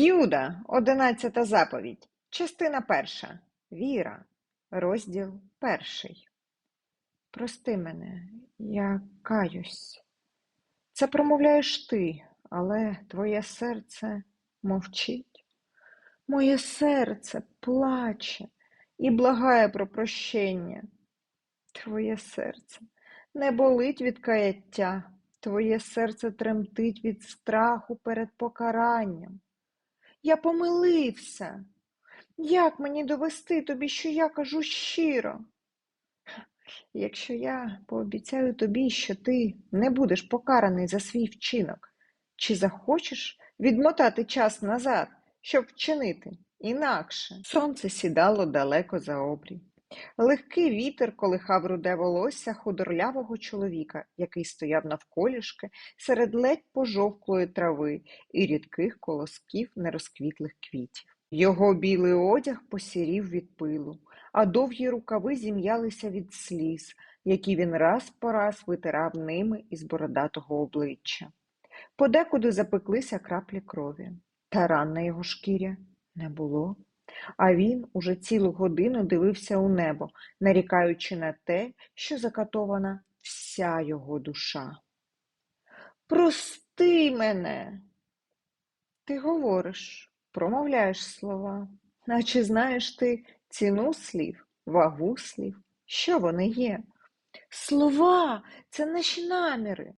Юда, одинадцята заповідь, частина перша. Віра, розділ перший. Прости мене, я каюсь. Це промовляєш ти, але твоє серце мовчить. Моє серце плаче і благає про прощення. Твоє серце не болить від каяття, твоє серце тремтить від страху перед покаранням. Я помилився. Як мені довести тобі, що я кажу щиро? Якщо я пообіцяю тобі, що ти не будеш покараний за свій вчинок, чи захочеш відмотати час назад, щоб вчинити інакше? Сонце сідало далеко за обрій. Легкий вітер колихав руде волосся худорлявого чоловіка, який стояв навколішки серед ледь пожовклої трави і рідких колосків нерозквітлих квітів. Його білий одяг посірів від пилу, а довгі рукави зім'ялися від сліз, які він раз по раз витирав ними із бородатого обличчя. Подекуди запеклися краплі крові, та ран на його шкірі не було. А він уже цілу годину дивився у небо, нарікаючи на те, що закатована вся його душа. Прости мене. Ти говориш, промовляєш слова. А чи знаєш ти ціну слів, вагу слів? Що вони є? Слова це наші наміри.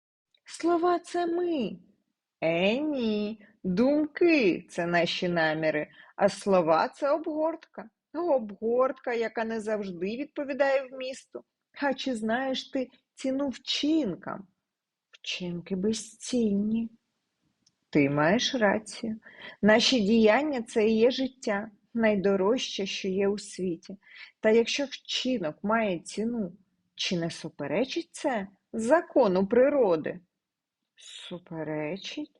Слова це ми. Е, ні, думки це наші наміри, а слова це обгортка. Обгортка, яка не завжди відповідає вмісту. А чи знаєш ти ціну вчинкам? Вчинки безцінні. Ти маєш рацію. Наші діяння це і є життя, найдорожче, що є у світі. Та якщо вчинок має ціну, чи не суперечить це закону природи? Суперечить?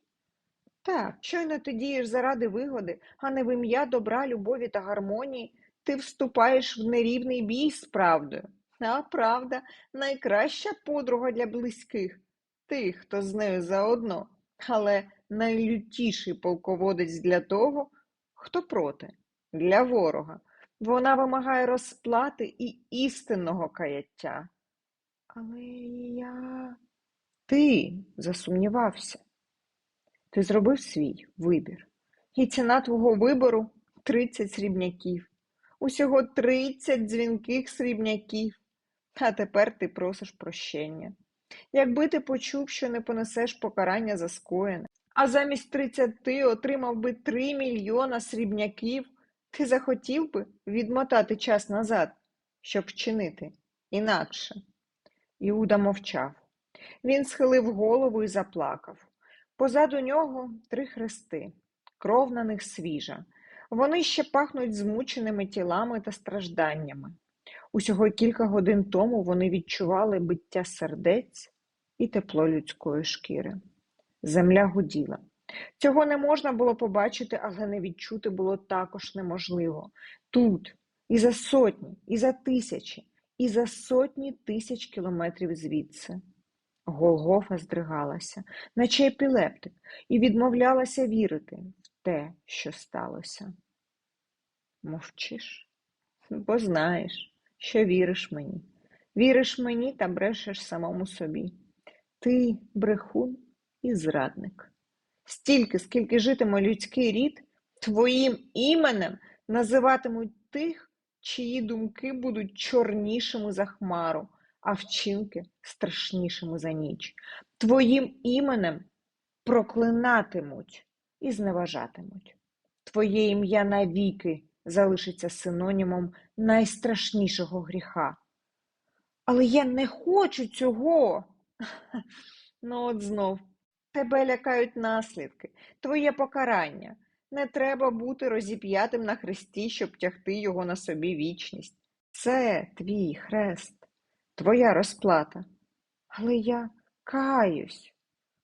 Так, щойно ти дієш заради вигоди, а не в ім'я добра, любові та гармонії, ти вступаєш в нерівний бій з правдою. А правда найкраща подруга для близьких, тих, хто з нею заодно, але найлютіший полководець для того, хто проти, для ворога. Вона вимагає розплати і істинного каяття. Але я. Ти засумнівався. Ти зробив свій вибір. І ціна твого вибору тридцять срібняків. Усього тридцять дзвінких срібняків. А тепер ти просиш прощення. Якби ти почув, що не понесеш покарання за скоєне, а замість тридцяти отримав би три мільйона срібняків, ти захотів би відмотати час назад, щоб вчинити інакше. Іуда мовчав. Він схилив голову і заплакав. Позаду нього три хрести, кров на них свіжа. Вони ще пахнуть змученими тілами та стражданнями. Усього кілька годин тому вони відчували биття сердець і тепло людської шкіри. Земля гуділа. Цього не можна було побачити, але не відчути було також неможливо. Тут, і за сотні, і за тисячі, і за сотні тисяч кілометрів звідси. Голгофа здригалася, наче епілептик, і відмовлялася вірити в те, що сталося. Мовчиш, бо знаєш, що віриш мені. Віриш мені та брешеш самому собі. Ти брехун і зрадник. Стільки, скільки житиме людський рід, твоїм іменем називатимуть тих, чиї думки будуть чорнішими за хмару а вчинки страшнішими за ніч. Твоїм іменем проклинатимуть і зневажатимуть. Твоє ім'я навіки залишиться синонімом найстрашнішого гріха. Але я не хочу цього. Ну, от знов, тебе лякають наслідки, твоє покарання. Не треба бути розіп'ятим на хресті, щоб тягти його на собі вічність. Це твій хрест твоя розплата. Але я каюсь.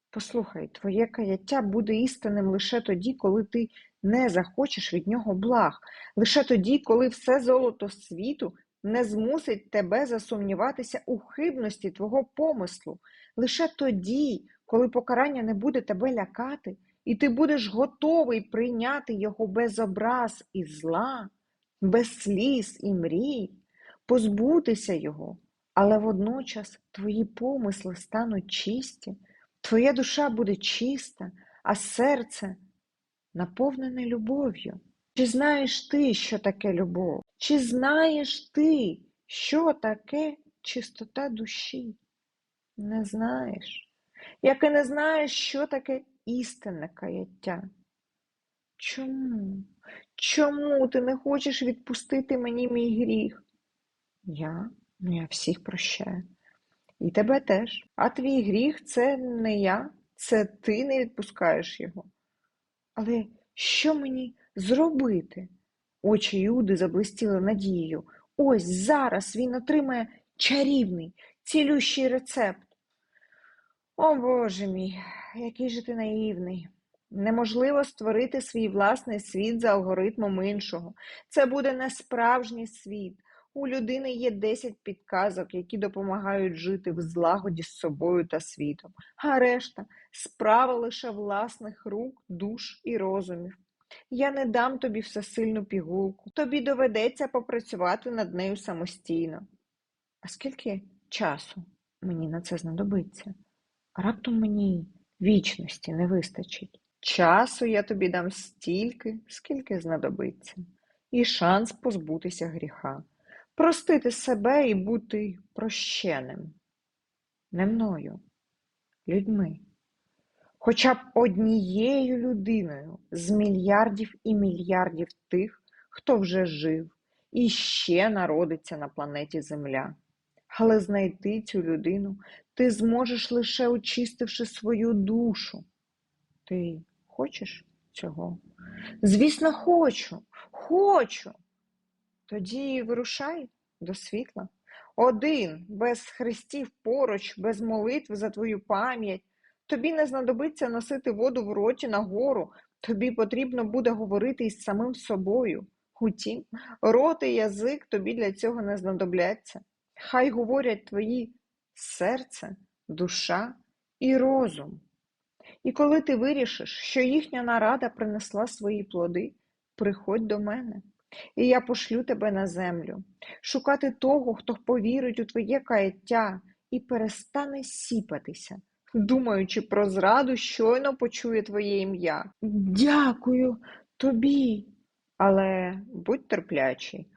Послухай, твоє каяття буде істинним лише тоді, коли ти не захочеш від нього благ, лише тоді, коли все золото світу не змусить тебе засумніватися у хибності твого помислу, лише тоді, коли покарання не буде тебе лякати, і ти будеш готовий прийняти його без образ і зла, без сліз і мрій, позбутися його, але водночас твої помисли стануть чисті, твоя душа буде чиста, а серце наповнене любов'ю. Чи знаєш ти, що таке любов? Чи знаєш ти, що таке чистота душі? Не знаєш. Як і не знаєш, що таке істинне каяття. Чому? Чому ти не хочеш відпустити мені мій гріх? Я? Ну, я всіх прощаю. І тебе теж. А твій гріх це не я, це ти не відпускаєш його. Але що мені зробити? Очі Юди заблистіли надією. Ось зараз він отримає чарівний, цілющий рецепт. О Боже мій, який же ти наївний. Неможливо створити свій власний світ за алгоритмом іншого. Це буде не справжній світ. У людини є 10 підказок, які допомагають жити в злагоді з собою та світом, а решта справа лише власних рук, душ і розумів. Я не дам тобі всесильну пігулку, тобі доведеться попрацювати над нею самостійно. А скільки часу мені на це знадобиться? Раптом мені вічності не вистачить. Часу я тобі дам стільки, скільки знадобиться, і шанс позбутися гріха, простити себе і бути прощеним. Не мною, людьми. Хоча б однією людиною з мільярдів і мільярдів тих, хто вже жив і ще народиться на планеті Земля. Але знайти цю людину ти зможеш лише очистивши свою душу. Ти хочеш цього? Звісно, хочу, хочу. Тоді вирушай до світла. Один, без хрестів поруч, без молитв за твою пам'ять. Тобі не знадобиться носити воду в роті нагору, тобі потрібно буде говорити із самим собою. Утім, рот і язик тобі для цього не знадобляться. Хай говорять твої серце, душа і розум. І коли ти вирішиш, що їхня нарада принесла свої плоди, приходь до мене, і я пошлю тебе на землю, шукати того, хто повірить у твоє каяття і перестане сіпатися, думаючи про зраду, щойно почує твоє ім'я. Дякую тобі. Але будь терплячий,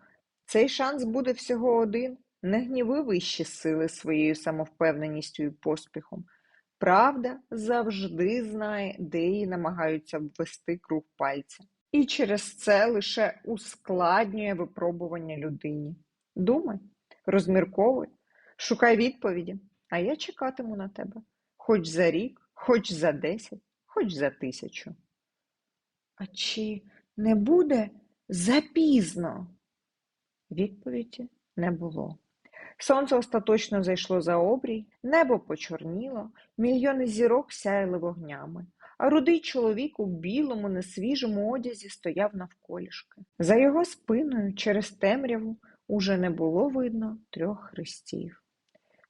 цей шанс буде всього один. Не гніви вищі сили своєю самовпевненістю і поспіхом. Правда завжди знає, де її намагаються обвести круг пальця. І через це лише ускладнює випробування людині. Думай, розмірковуй, шукай відповіді, а я чекатиму на тебе хоч за рік, хоч за десять, хоч за тисячу. А чи не буде запізно? Відповіді не було. Сонце остаточно зайшло за обрій, небо почорніло, мільйони зірок сяяли вогнями, а рудий чоловік у білому, несвіжому одязі стояв навколішки. За його спиною через темряву уже не було видно трьох хрестів.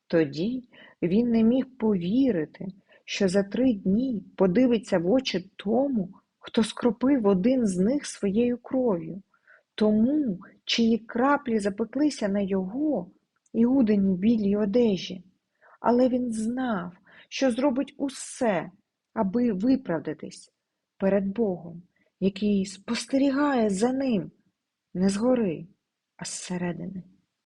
Тоді він не міг повірити, що за три дні подивиться в очі тому, хто скропив один з них своєю кров'ю, тому, чиї краплі запеклися на його, Іудині білій одежі, але він знав, що зробить усе, аби виправдатись перед Богом, який спостерігає за ним не згори, а зсередини.